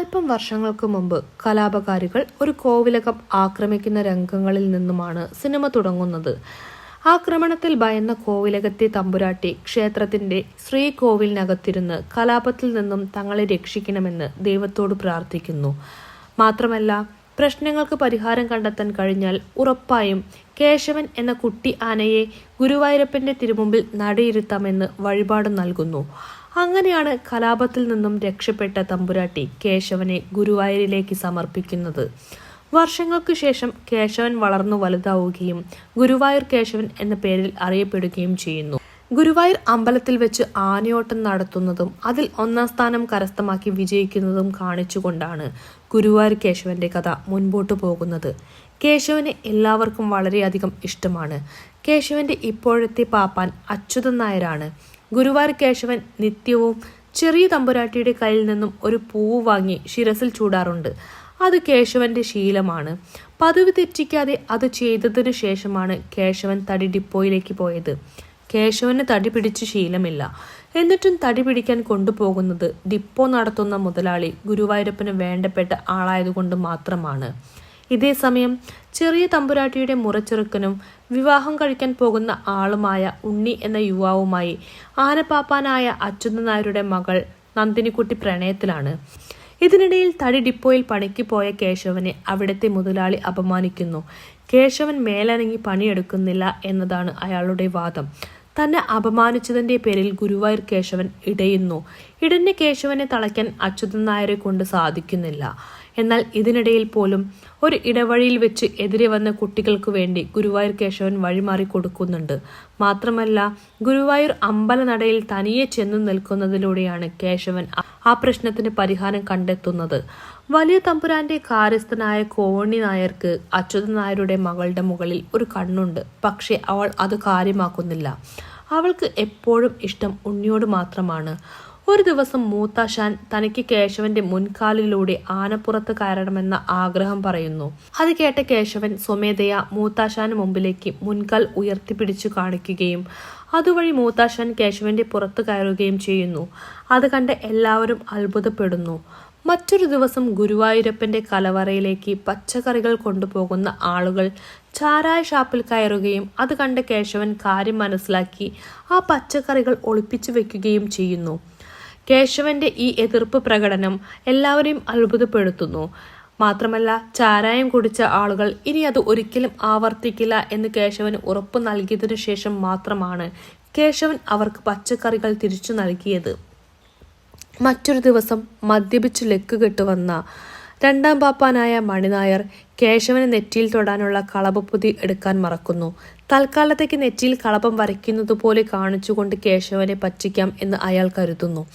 അല്പം വർഷങ്ങൾക്ക് മുമ്പ് കലാപകാരികൾ ഒരു കോവിലകം ആക്രമിക്കുന്ന രംഗങ്ങളിൽ നിന്നുമാണ് സിനിമ തുടങ്ങുന്നത്. ആക്രമണത്തിൽ ഭയന്ന കോവിലകത്തെ തമ്പുരാട്ടി ക്ഷേത്രത്തിന്റെ ശ്രീകോവിലിനകത്തിരുന്ന് കലാപത്തിൽ നിന്നും തങ്ങളെ രക്ഷിക്കണമെന്ന് ദൈവത്തോട് പ്രാർത്ഥിക്കുന്നു. മാത്രമല്ല പ്രശ്നങ്ങൾക്ക് പരിഹാരം കണ്ടെത്താൻ കഴിഞ്ഞാൽ ഉറപ്പായും കേശവൻ എന്ന കുട്ടി ആനയെ ഗുരുവായൂരപ്പന്റെ തിരുമുമ്പിൽ നടയിരുത്താമെന്ന് വഴിപാട് നൽകുന്നു. അങ്ങനെയാണ് കലാപത്തിൽ നിന്നും രക്ഷപ്പെട്ട തമ്പുരാട്ടി കേശവനെ ഗുരുവായൂരിലേക്ക് സമർപ്പിക്കുന്നത്. വർഷങ്ങൾക്ക് ശേഷം കേശവൻ വളർന്നു വലുതാവുകയും ഗുരുവായൂർ കേശവൻ എന്ന പേരിൽ അറിയപ്പെടുകയും ചെയ്യുന്നു. ഗുരുവായൂർ അമ്പലത്തിൽ വെച്ച് ആനയോട്ടം നടത്തുന്നതും അതിൽ ഒന്നാം സ്ഥാനം കരസ്ഥമാക്കി വിജയിക്കുന്നതും കാണിച്ചുകൊണ്ടാണ് ഗുരുവായൂർ കേശവന്റെ കഥ മുൻപോട്ട് പോകുന്നത്. കേശവനെ എല്ലാവർക്കും വളരെയധികം ഇഷ്ടമാണ്. കേശവന്റെ ഇപ്പോഴത്തെ പാപ്പാൻ അച്യുതൻ നായരാണ്. ഗുരുവായൂർ കേശവൻ നിത്യവും ചെറിയ തമ്പുരാട്ടിയുടെ കയ്യിൽ നിന്നും ഒരു പൂവ് വാങ്ങി ശിരസിൽ ചൂടാറുണ്ട്. അത് കേശവന്റെ ശീലമാണ്. പതിവ് തെറ്റിക്കാതെ അത് ചെയ്തതിനു ശേഷമാണ് കേശവൻ തടി ഡിപ്പോയിലേക്ക് പോയത്. കേശവന് തടി പിടിച്ച് ശീലമില്ല. എന്നിട്ടും തടി പിടിക്കാൻ കൊണ്ടുപോകുന്നത് ഡിപ്പോ നടത്തുന്ന മുതലാളി ഗുരുവായൂരപ്പന് വേണ്ടപ്പെട്ട ആളായതുകൊണ്ട് മാത്രമാണ്. ഇതേസമയം ചെറിയ തമ്പുരാട്ടിയുടെ മുറച്ചെറുക്കനും വിവാഹം കഴിക്കാൻ പോകുന്ന ആളുമായ ഉണ്ണി എന്ന യുവാവുമായി ആനപ്പാപ്പാനായ അച്യുതൻ നായരുടെ മകൾ നന്ദിനിക്കുട്ടി പ്രണയത്തിലാണ്. ഇതിനിടയിൽ തടി ഡിപ്പോയിൽ പണിക്ക് പോയ കേശവനെ അവിടുത്തെ മുതലാളി അപമാനിക്കുന്നു. കേശവൻ മേലനങ്ങി പണിയെടുക്കുന്നില്ല എന്നതാണ് അയാളുടെ വാദം. തന്നെ അപമാനിച്ചതിന്റെ പേരിൽ ഗുരുവായൂർ കേശവൻ ഇടയുന്നു. ഇടഞ്ഞ കേശവനെ തളയ്ക്കാൻ അച്യുതൻ നായരെ കൊണ്ട് സാധിക്കുന്നില്ല. എന്നാൽ ഇതിനിടയിൽ പോലും ഒരു ഇടവഴിയിൽ വെച്ച് എതിരെ വന്ന കുട്ടികൾക്ക് വേണ്ടി ഗുരുവായൂർ കേശവൻ വഴിമാറി കൊടുക്കുന്നുണ്ട്. മാത്രമല്ല ഗുരുവായൂർ അമ്പലനടയിൽ തനിയെ ചെന്നു നിൽക്കുന്നതിലൂടെയാണ് കേശവൻ ആ പ്രശ്നത്തിന് പരിഹാരം കണ്ടെത്തുന്നത്. വലിയ തമ്പുരാന്റെ കാര്യസ്ഥനായ കോവണി നായർക്ക് അച്യുതൻ നായരുടെ മകളുടെ മുകളിൽ ഒരു കണ്ണുണ്ട്. പക്ഷേ അവൾ അത് കാര്യമാക്കുന്നില്ല. അവൾക്ക് എപ്പോഴും ഇഷ്ടം ഉണ്ണിയോട് മാത്രമാണ്. ഒരു ദിവസം മൂത്താശാൻ തനിക്ക് കേശവന്റെ മുൻകാലിലൂടെ ആനപ്പുറത്ത് കയറണമെന്ന ആഗ്രഹം പറയുന്നു. അത് കേട്ട കേശവൻ സ്വമേധയാ മൂത്താശാന് മുമ്പിലേക്ക് മുൻകാൽ ഉയർത്തിപ്പിടിച്ചു കാണിക്കുകയും അതുവഴി മൂത്താശാൻ കേശവന്റെ പുറത്ത് കയറുകയും ചെയ്യുന്നു. അത് കണ്ട് എല്ലാവരും അത്ഭുതപ്പെടുന്നു. മറ്റൊരു ദിവസം ഗുരുവായൂരപ്പന്റെ കലവറയിലേക്ക് പച്ചക്കറികൾ കൊണ്ടുപോകുന്ന ആളുകൾ ചാരായ ഷാപ്പിൽ കയറുകയും അത് കണ്ട് കേശവൻ കാര്യം മനസ്സിലാക്കി ആ പച്ചക്കറികൾ ഒളിപ്പിച്ചു വെക്കുകയും ചെയ്യുന്നു. കേശവന്റെ ഈ എതിർപ്പ് പ്രകടനം എല്ലാവരെയും അത്ഭുതപ്പെടുത്തുന്നു. മാത്രമല്ല ചാരായം കുടിച്ച ആളുകൾ ഇനി അത് ഒരിക്കലും ആവർത്തിക്കില്ല എന്ന് കേശവന് ഉറപ്പ് നൽകിയതിനു ശേഷം മാത്രമാണ് കേശവൻ അവർക്ക് പച്ചക്കറികൾ തിരിച്ചു നൽകിയത്. മറ്റൊരു ദിവസം മദ്യപിച്ച് ലെക്ക് കെട്ടുവന്ന രണ്ടാം പാപ്പാനായ മണിനായർ കേശവനെ നെറ്റിയിൽ തൊടാനുള്ള കളപപ്പൊതി എടുക്കാൻ മറക്കുന്നു. തൽക്കാലത്തേക്ക് നെറ്റിയിൽ കളപം വരയ്ക്കുന്നത് പോലെ കാണിച്ചുകൊണ്ട് കേശവനെ പറ്റിക്കാം എന്ന് അയാൾ കരുതുന്നു.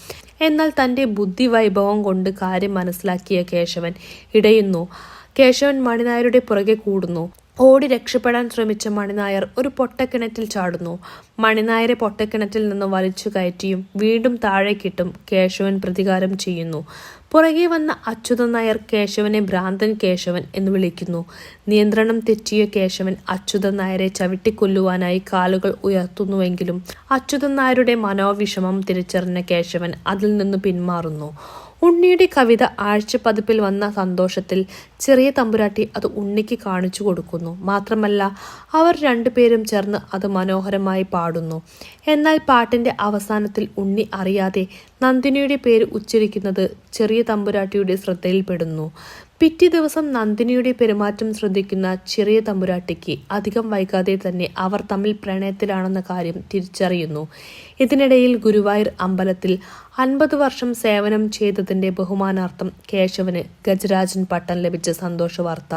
എന്നാൽ തന്റെ ബുദ്ധി വൈഭവം കൊണ്ട് കാര്യം മനസ്സിലാക്കിയ കേശവൻ ഇടയുന്നു. കേശവൻ മണിനായരുടെ പുറകെ കൂടുന്നു. ഓടി രക്ഷപ്പെടാൻ ശ്രമിച്ച മണിനായർ ഒരു പൊട്ടക്കിണറ്റിൽ ചാടുന്നു. മണിനായരെ പൊട്ടക്കിണറ്റിൽ നിന്ന് വലിച്ചു കയറ്റിയും വീണ്ടും താഴേക്കിട്ടും കേശവൻ പ്രതികാരം ചെയ്യുന്നു. പുറകെ വന്ന അച്യുതൻ നായർ കേശവനെ ഭ്രാന്തൻ കേശവൻ എന്ന് വിളിക്കുന്നു. നിയന്ത്രണം തെറ്റിയ കേശവൻ അച്യുതൻ നായരെ ചവിട്ടിക്കൊല്ലുവാനായി കാലുകൾ ഉയർത്തുന്നുവെങ്കിലും അച്യുതൻ നായരുടെ മനോവിഷമം തിരിച്ചറിഞ്ഞ കേശവൻ അതിൽ നിന്ന് പിന്മാറുന്നു. ഉണ്ണിയുടെ കവിത ആഴ്ചപ്പതിപ്പിൽ വന്ന സന്തോഷത്തിൽ ചെറിയ തമ്പുരാട്ടി അത് ഉണ്ണിക്ക് കാണിച്ചു കൊടുക്കുന്നു. മാത്രമല്ല അവർ രണ്ടുപേരും ചേർന്ന് അത് മനോഹരമായി പാടുന്നു. എന്നാൽ പാട്ടിന്റെ അവസാനത്തിൽ ഉണ്ണി അറിയാതെ നന്ദിനിയുടെ പേര് ഉച്ചരിക്കുന്നത് ചെറിയ തമ്പുരാട്ടിയുടെ ശ്രദ്ധയിൽപ്പെടുന്നു. പിറ്റേ ദിവസം നന്ദിനിയുടെ പെരുമാറ്റം ശ്രദ്ധിക്കുന്ന ചെറിയ തമ്പുരാട്ടിക്ക് അധികം വൈകാതെ തന്നെ അവർ തമ്മിൽ പ്രണയത്തിലാണെന്ന കാര്യം തിരിച്ചറിയുന്നു. ഇതിനിടയിൽ ഗുരുവായൂർ അമ്പലത്തിൽ അൻപത് വർഷം സേവനം ചെയ്തതിന്റെ ബഹുമാനാർത്ഥം കേശവന് ഗജരാജൻ പട്ടം ലഭിച്ച സന്തോഷ വാർത്ത.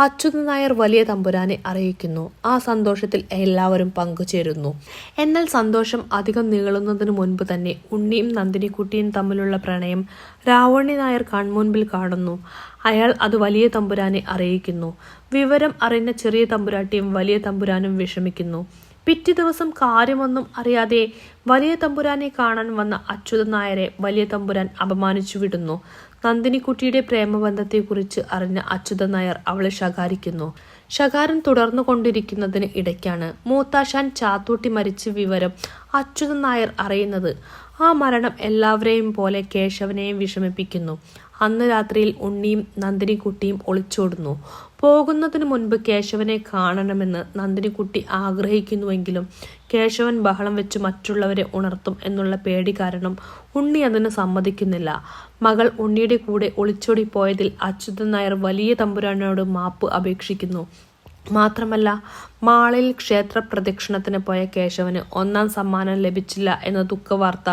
അച്യുത നായർ വലിയ തമ്പുരാനെ അറിയിക്കുന്നു. ആ സന്തോഷത്തിൽ എല്ലാവരും പങ്കുചേരുന്നു. എന്നാൽ സന്തോഷം അധികം നീളുന്നതിന് മുൻപ് തന്നെ ഉണ്ണിയും നന്ദിനിക്കുട്ടിയും തമ്മിലുള്ള പ്രണയം രാവണി നായർ കൺമുൻപിൽ കാണുന്നു. അയാൾ അത് വലിയ തമ്പുരാനെ അറിയിക്കുന്നു. വിവരം അറിഞ്ഞ ചെറിയ തമ്പുരാട്ടിയും വലിയ തമ്പുരാനും വിഷമിക്കുന്നു. പിറ്റേ ദിവസം കാര്യമൊന്നും അറിയാതെ വലിയ തമ്പുരാനെ കാണാൻ വന്ന അച്യുത നായരെ വലിയ തമ്പുരാൻ അപമാനിച്ചു വിടുന്നു. നന്ദിനിക്കുട്ടിയുടെ പ്രേമബന്ധത്തെക്കുറിച്ച് അറിഞ്ഞ അച്യുത നായർ അവളെ ശകാരിക്കുന്നു. ശകാരം തുടർന്നു കൊണ്ടിരിക്കുന്നതിന് ഇടയ്ക്കാണ് മൂത്താശാൻ ചാത്തൂട്ടി മരിച്ച വിവരം അച്യുത നായർ അറിയുന്നത്. ആ മരണം എല്ലാവരെയും പോലെ കേശവനെയും വിഷമിപ്പിക്കുന്നു. അന്ന് രാത്രിയിൽ ഉണ്ണിയും നന്ദിനിക്കുട്ടിയും ഒളിച്ചോടുന്നു. പോകുന്നതിന് മുൻപ് കേശവനെ കാണണമെന്ന് നന്ദിനിക്കുട്ടി ആഗ്രഹിക്കുന്നുവെങ്കിലും കേശവൻ ബഹളം വെച്ച് മറ്റുള്ളവരെ ഉണർത്തും എന്നുള്ള പേടി കാരണം ഉണ്ണി അതിന് സമ്മതിക്കുന്നില്ല. മകൾ ഉണ്ണിയുടെ കൂടെ ഒളിച്ചോടി പോയതിൽ അച്യുതൻ നായർ വലിയ തമ്പുരാനോട് മാപ്പ് അപേക്ഷിക്കുന്നു. മാത്രമല്ല മാളിൽ ക്ഷേത്ര പ്രദക്ഷിണത്തിന് പോയ കേശവന് ഒന്നാം സമ്മാനം ലഭിച്ചില്ല എന്ന ദുഃഖവാർത്ത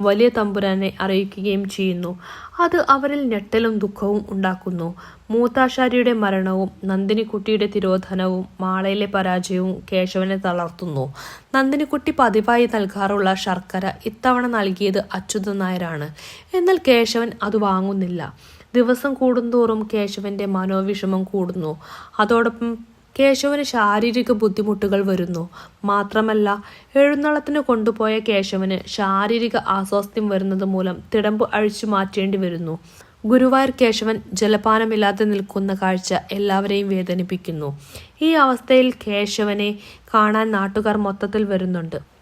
വലിയ തമ്പുരാനെ അറിയിക്കുകയും ചെയ്യുന്നു. അത് അവരിൽ ഞെട്ടലും ദുഃഖവും ഉണ്ടാക്കുന്നു. മൂത്താശാരിയുടെ മരണവും നന്ദിനിക്കുട്ടിയുടെ തിരോധനവും മാളയിലെ പരാജയവും കേശവനെ തളർത്തുന്നു. നന്ദിനിക്കുട്ടി പതിവായി നൽകാറുള്ള ശർക്കര ഇത്തവണ നൽകിയത് അച്യുതൻ നായരാണ്. എന്നാൽ കേശവൻ അത് വാങ്ങുന്നില്ല. ദിവസം കൂടുന്തോറും കേശവന്റെ മനോവിഷമം കൂടുന്നു. അതോടൊപ്പം കേശവന് ശാരീരിക ബുദ്ധിമുട്ടുകൾ വരുന്നു. മാത്രമല്ല എഴുന്നള്ളത്തിന് കൊണ്ടുപോയ കേശവന് ശാരീരിക അസ്വാസ്ഥ്യം വരുന്നത് മൂലം തിടമ്പ് അഴിച്ചു മാറ്റേണ്ടി വരുന്നു. ഗുരുവായൂർ കേശവൻ ജലപാനമില്ലാതെ നിൽക്കുന്ന കാഴ്ച എല്ലാവരെയും വേദനിപ്പിക്കുന്നു. ഈ അവസ്ഥയിൽ കേശവനെ കാണാൻ നാട്ടുകാർ മൊത്തത്തിൽ വരുന്നുണ്ട്.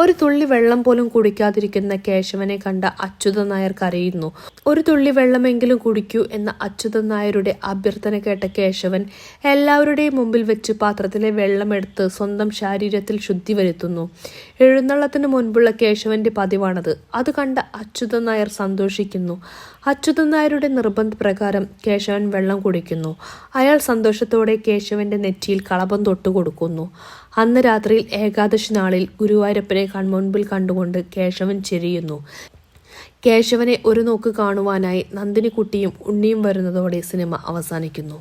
ഒരു തുള്ളി വെള്ളം പോലും കുടിക്കാതിരിക്കുന്ന കേശവനെ കണ്ട അച്യുതൻ നായർ കരയുന്നു. ഒരു തുള്ളി വെള്ളമെങ്കിലും കുടിക്കൂ എന്ന അച്യുതൻ നായരുടെ അഭ്യർത്ഥന കേട്ട കേശവൻ എല്ലാവരുടെയും മുമ്പിൽ വെച്ച് പാത്രത്തിലെ വെള്ളമെടുത്ത് സ്വന്തം ശരീരത്തിൽ ശുദ്ധി വരുത്തുന്നു. എഴുന്നള്ളത്തിന് മുൻപുള്ള കേശവന്റെ പതിവാണത്. അത് കണ്ട അച്യുതൻ നായർ സന്തോഷിക്കുന്നു. അച്യുതൻ നായരുടെ നിർബന്ധപ്രകാരം കേശവൻ വെള്ളം കുടിക്കുന്നു. അയാൾ സന്തോഷത്തോടെ കേശവന്റെ നെറ്റിയിൽ കളപം തൊട്ടു കൊടുക്കുന്നു അന്ന് രാത്രിയിൽ ഏകാദശി നാളിൽ ഗുരുവായൂരപ്പനെ കൺമുൻപിൽ കണ്ടുകൊണ്ട് കേശവൻ ചെരിയുന്നു. കേശവനെ ഒരു നോക്ക് കാണുവാനായി നന്ദിനിക്കുട്ടിയും ഉണ്ണിയും വരുന്നതോടെ സിനിമ അവസാനിക്കുന്നു.